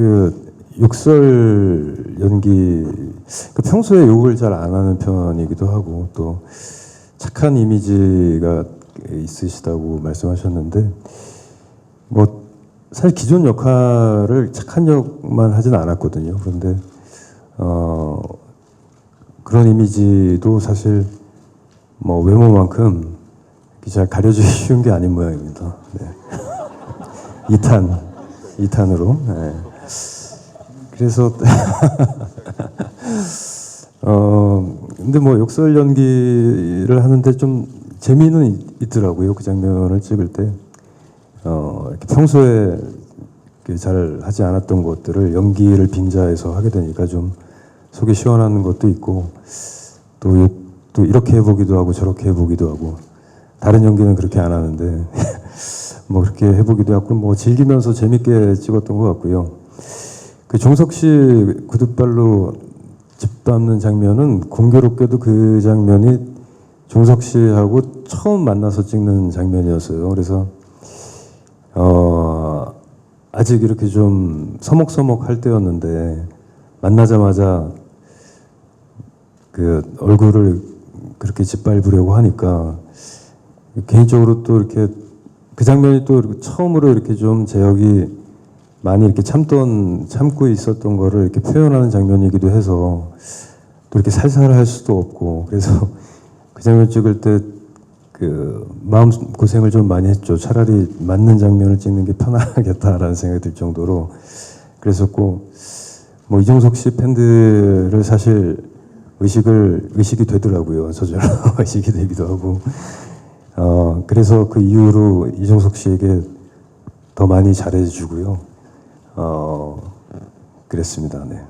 그 욕설 연기 그 평소에 욕을 잘 안 하는 편이기도 하고 또 착한 이미지가 있으시다고 말씀하셨는데 뭐 사실 기존 역할을 착한 역만 하진 않았거든요. 그런데 어 그런 이미지도 사실 뭐 외모만큼 잘 가려지기 쉬운 게 아닌 모양입니다. 네. 2탄, 2탄으로. 네. 그래서, 어, 근데 뭐 욕설 연기를 하는데 좀 재미는 있- 있더라고요. 그 장면을 찍을 때. 어, 평소에 잘 하지 않았던 것들을 연기를 빙자해서 하게 되니까 좀 속이 시원한 것도 있고 또, 욕- 또 이렇게 해보기도 하고 저렇게 해보기도 하고 다른 연기는 그렇게 안 하는데 뭐 그렇게 해보기도 하고 뭐 즐기면서 재밌게 찍었던 것 같고요. 그 종석 씨 구두발로 짓밟는 장면은 공교롭게도 그 장면이 종석 씨하고 처음 만나서 찍는 장면이었어요. 그래서 어 아직 이렇게 좀 서먹서먹 할 때였는데 만나자마자 그 얼굴을 그렇게 짓밟으려고 하니까 개인적으로 또 이렇게 그 장면이 또 처음으로 이렇게 좀 제역이 많이 이렇게 참던 참고 있었던 거를 이렇게 표현하는 장면이기도 해서 또 이렇게 살살 할 수도 없고 그래서 그 장면 찍을 때 그 마음 고생을 좀 많이 했죠. 차라리 맞는 장면을 찍는 게 편하겠다라는 생각이 들 정도로 그랬었고 뭐 이종석 씨 팬들을 사실 의식을 의식이 되더라고요. 저절로 의식이 되기도 하고 어 그래서 그 이후로 이종석 씨에게 더 많이 잘해주고요. 어 그랬습니다. 네.